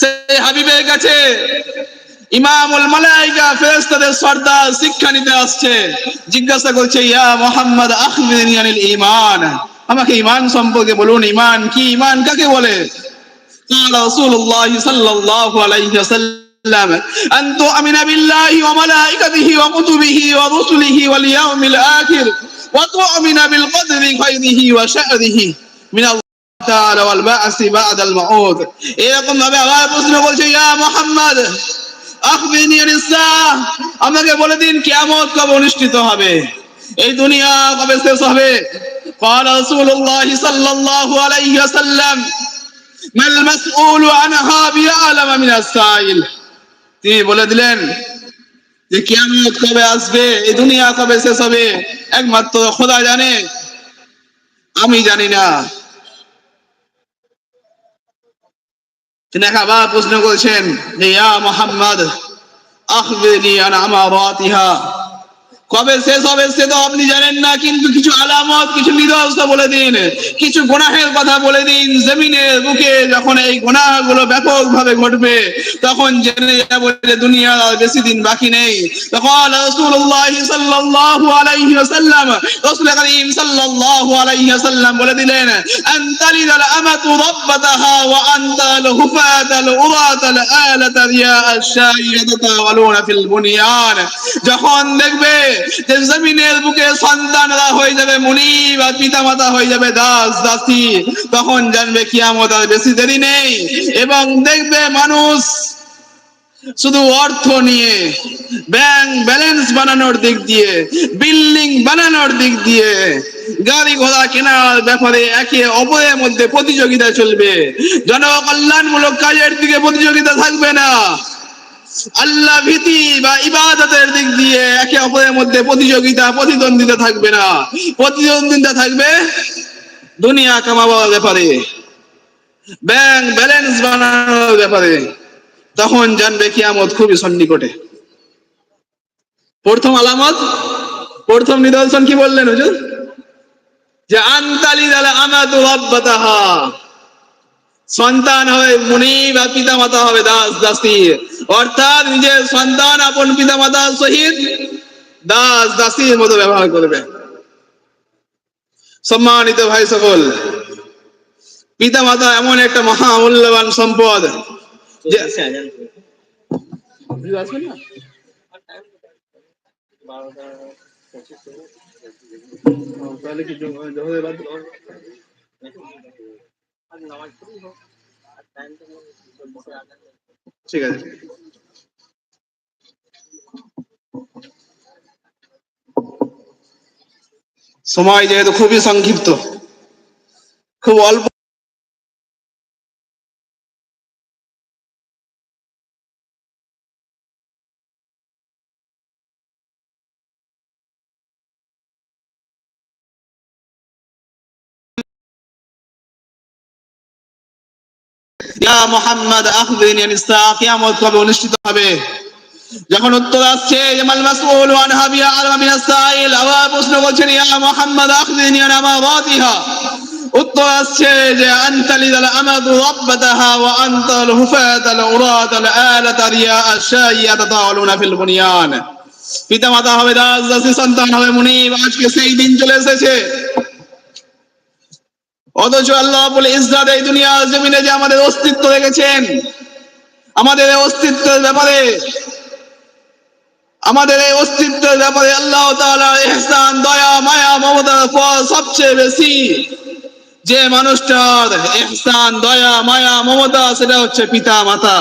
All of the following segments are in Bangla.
সেই হাবিবের কাছে ইমামুল মালাইকা ফেরেশতাদের সর্দার শিক্ষা নিতে আসছে জিজ্ঞাসা করছে ইয়া মোহাম্মদ আখবিরনি আনিল ঈমান আমাকে ঈমান সম্পর্কে বলুন ঈমান কি ঈমান কাকে বলে قال رسول الله صلى الله عليه وسلم أن تؤمن بالله وملائكته وكتبه ورسله واليوم الآخر وتؤمن بالقدر خيره وشره من الله تعالى والبعث بعد الموت এরকম ভাবে আবার প্রশ্ন করছে ইয়া মোহাম্মদ আখবিরনি আনিস সাআহ আমাকে বলে দিন কিয়ামত কবে অনুষ্ঠিত হবে এই দুনিয়া কবে শেষ হবে قال رسول الله صلى الله عليه وسلم ما المسؤول عنها بأعلم من السائل তিনি বলে দিলেন যে কিয়ামত কবে আসবে এই দুনিয়া কবে শেষ হবে একমাত্র খোদা জানে আমি জানি না তিনি আবার প্রশ্ন করেছেন ইয়া মোহাম্মদ আখবিরনি আন আমারাতিহা। কবে শেষ হবে সে তো আপনি জানেন না, কিন্তু কিছু আলামত, কিছু নিদর্শন বলে দিন, কিছু গুনাহের কথা বলে দিন জমিনের বুকে যখন এই গুনাহগুলো ব্যাপকভাবে ঘটবে, তখন জেনে যাব যে দুনিয়া আর বেশি দিন বাকি নেই। তখন রাসূলুল্লাহ সাল্লাল্লাহু আলাইহি ওয়াসাল্লাম, রাসূল করিম সাল্লাল্লাহু আলাইহি ওয়াসাল্লাম বলে দিলেন আনতালিদ আল আমাতু রাব্বাতাহা ওয়া আনতাল হুফাতাল উরাতাল আলাতা রিয়া আশ-শাইয়াতাতা ওয়ালুনা ফিল বুনিয়ান। যখন দেখবে জমিনের বুকে সন্তানরা হয়ে যাবে পিতা মাতা হয়ে যাবে দাস দাসী। তখন জানবে বেশি দেরি নেই এবং দেখবে মানুষ শুধু অর্থ নিয়ে ব্যাংক ব্যালেন্স বানানোর দিক দিয়ে বিল্ডিং বানানোর দিক দিয়ে, গাড়ি ঘোড়া কেনার ব্যাপারে একে অপরের মধ্যে প্রতিযোগিতা চলবে। জনকল্যাণমূলক কাজের দিকে প্রতিযোগিতা থাকবে না। আল্লাহ ভীতি বা ইবাদতের দিক দিয়ে একে অপরের মধ্যে প্রতিযোগিতা, প্রতিদ্বন্দ্বিতা থাকবে না। প্রতিদ্বন্দ্বিতা থাকবে দুনিয়া কামাবার ব্যাপারে। ব্যাংক ব্যালেন্স বানানোর ব্যাপারে। তখন জানবে কিয়ামত খুবই সন্নিকটে। প্রথম আলামত, প্রথম নিদর্শন কি বললেন হুজুর? যে আন্তালি দালা আমাদু রাব্বাতাহা। সন্তান হবে মুনি বা পিতা মাতা হবে দাস দাসী অর্থাৎ নিজের সন্তান আপন পিতা মাতার সহিত দাস দাসীর মতো ব্যবহার করবে। সম্মানিত ভাই সকল পিতা মাতা এমন একটা মহা মূল্যবান সম্পদ তাহলে কি ঠিক আছে। সময় যেহেতু খুবই সংক্ষিপ্ত খুব অল্প ইয়া মোহাম্মদ আখবিরনি আনিস কিয়ামত কবে অনুষ্ঠিত হবে? যখন উত্তর আসছে জামাল মাসউল আন হাবিয়া আলম মিন সাইল প্রশ্ন করছেন, ইয়া মুহাম্মদ আখবিরনি আন আমারাতিহা উত্তর আসছে যে আনতালিদ আল আমাদু রাব্বাতাহা ওয়া আনতাল হুফাত আল উরাত আল আলাত রিয়া আশাইয়া তাতাওয়ালুনা ফিল বুনিয়ান। পিতা মাতা হবে দাস, দাসী সন্তান হবে মুনিব, আজকে সেই দিন চলে এসেছে। অথচ আল্লাহ বলে ইসরাত এই দুনিয়া জমিনে যে আমাদের অস্তিত্ব রেখেছেন, আমাদের এই অস্তিত্বের ব্যাপারে, আমাদের এই অস্তিত্বের ব্যাপারে আল্লাহ এহসান দয়া, মায়া, মমতার ফল সবচেয়ে বেশি। যে মানুষটার এহসান দয়া, মায়া, মমতা, সেটা হচ্ছে পিতা মাতা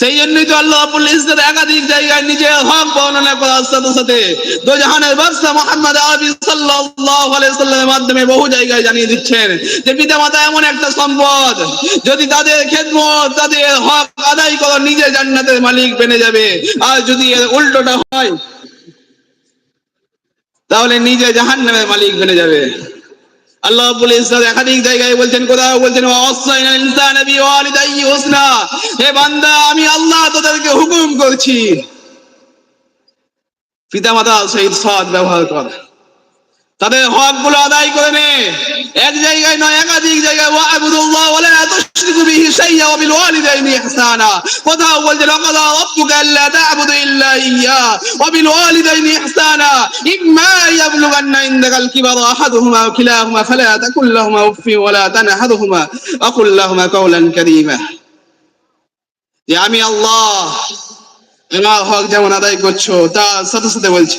সেই জন্যই তো আল্লাহ রাব্বুল ইজ্জত একাধিক জায়গায় নিজের হক বর্ণনা করার সাথে সাথে। দো জাহানের বাদশা মুহাম্মদ আরবি সাল্লাল্লাহু আলাইহি সাল্লামের মাধ্যমে বহু জায়গায় জানিয়ে দিচ্ছেন যে পিতামাতা এমন একটা সম্পদ, যদি তাদের খেদমত, তাদের হক আদায় করে, নিজে জান্নাতের মালিক বেনে যাবে। আর যদি এর উল্টোটা হয়, তাহলে নিজে জাহান্নামের মালিক বেনে যাবে। আল্লাহ একাধিক জায়গায় বলছেন, কোথাও বলছেন হে আমি আল্লাহ তোদেরকে হুকুম করছি। পিতা মাতা সহিত সৎ ব্যবহার কর। তাদের হকগুলো আদায় করে নে। এক জায়গায় নয়, একাধিক জায়গায় ওয়াবুদুল্লাহ ওয়ালা তুশরিকু বিহি শাইয়্যা ওয়া বিল ওয়ালিদাইনি ইহসানা। কোথাও বলছে, লাকাদা রাব্বুকা আল্লা তা'বুদু ইল্লা ইয়্যা ওয়া বিল ওয়ালিদাইনি ইহসানা। ইম্মা ইয়াবলুগান্না ইনদাকাল কিবারা আহাদুহুমা আমি আল্লাহ, আমার হক যেমন আদায় করছ, তার সাথে সাথে বলছি।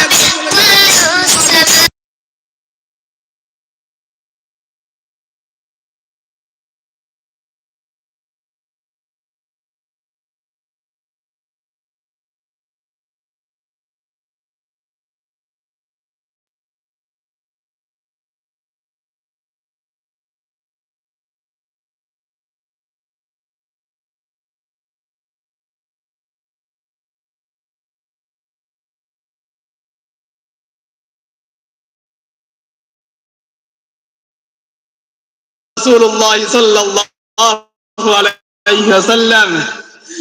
رسول الله صلى الله عليه وسلم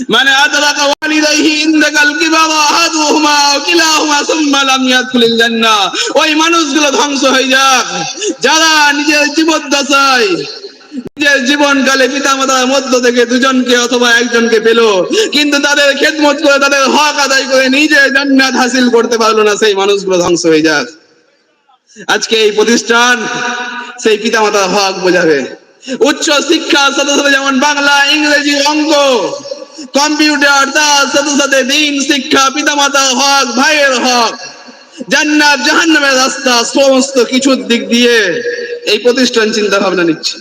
من أدرك والديه عندك الكبر أحدهما أو كلاهما ثم لم يدخل الجنة ওই মানুষগুলো ধ্বংস হয়ে যাক যারা নিজের জীবদ্দশায় নিজের জীবনকালে পিতামাতার মধ্য থেকে দুজনকে অথবা একজনকে পেল কিন্তু তাদের খেদমত করে তাদের হক আদায় করে নিজে জান্নাত হাসিল করতে পারলো না সেই মানুষগুলো ধ্বংস হয়ে যাক আজকে এই প্রতিষ্ঠান সেই পিতামাতার হক বোঝাবে। উচ্চ শিক্ষার সাথে সাথে যেমন বাংলা, ইংরেজি অঙ্গ কম্পিউটার, তার সাথে সাথে দিন, শিক্ষা পিতা পিতামাতার হক, ভাইয়ের হক, জান্নাত, জাহান্নামের রাস্তা, সমস্ত কিছুর দিক দিয়ে এই প্রতিষ্ঠান চিন্তা ভাবনা নিচ্ছে।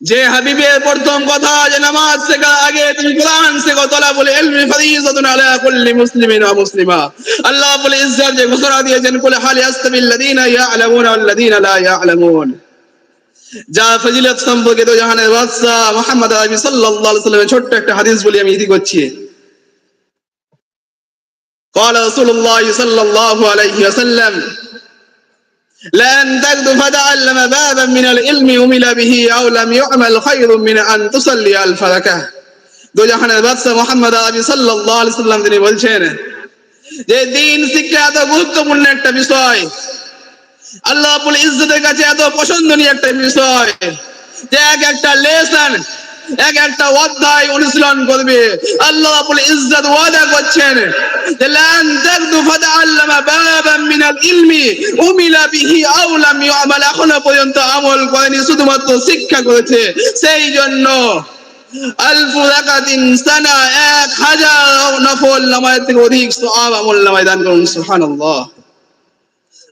যে হাবিবের প্রথম কথা যে নামাজ শেখার আগে তুমি কোরআন শেখো তলা বলে ইলমি ফরিজাতুন আলা কুল্লি মুসলিমিন ওয়া মুসলিমা আল্লাহ বলে ইজ্জত যে ঘোষণা দিয়েছেন কুল হাল ইয়াস্তাবিল লাযিনা ইয়ালামুনা ওয়াল লাযিনা লা ইয়ালামুন যা ফজিলত সম্পর্কে তো জাহানের বাদশা মুহাম্মদ আরবি সাল্লাল্লাহু আলাইহি ওয়াসাল্লামের ছোট্ট একটা হাদিস বলি আমি ইতি করছি قال رسول الله صلى الله عليه وسلم لن تجد فتعلم بابا من العلم عمل به او لم يعمل خير من ان تصلي الف ركعه দো জাহানের বাদশা মোহাম্মদ আরবি সাল্লাল্লাহু আলাইহি সাল্লাম তিনি বলছেন যে দিন শিক্ষা এত গুরুত্বপূর্ণ একটা বিষয় আল্লাহ রাব্বুল ইজ্জতের কাছে এত পছন্দনীয় একটা বিষয় যে এক একটা লেসন শিক্ষা করেছে। সেই জন্য সানা এক হাজার নফল নামাজ থেকে অধিক আমল নামায় দান করুন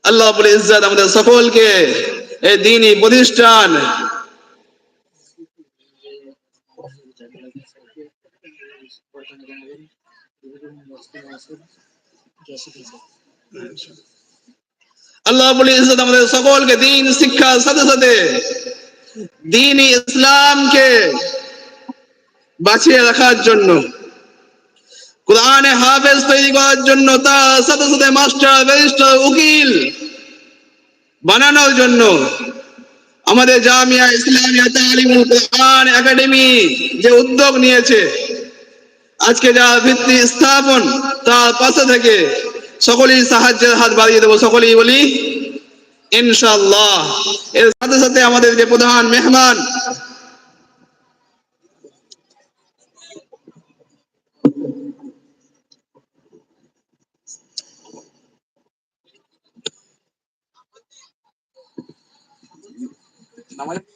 আল্লাহ রাব্বুল ইজ্জত আমাদের সকলকে এই দ্বীনি প্রতিষ্ঠান আল্লাহ রাব্বুল ইজ্জত আমাদের সকলকে, দিন শিক্ষার সাথে সাথে। দিন ইসলামকে বাঁচিয়ে রাখার জন্য, কোরআনে হাফেজ তৈরি করার জন্য, তার সাথে সাথে মাস্টার, ব্যারিস্টার, উকিল বানানোর জন্য, আমাদের জামিয়া ইসলামিয়া তালিমুল কোরআন একাডেমি যে উদ্যোগ নিয়েছে আজকে যা ভিত্তি স্থাপন, তার পাশে থেকে সকলেই সাহায্যের হাত বাড়িয়ে দেবো। সকলেই বলি, ইনশাআল্লাহ। এর সাথে সাথে আমাদের যে প্রধান মেহমান আমাদের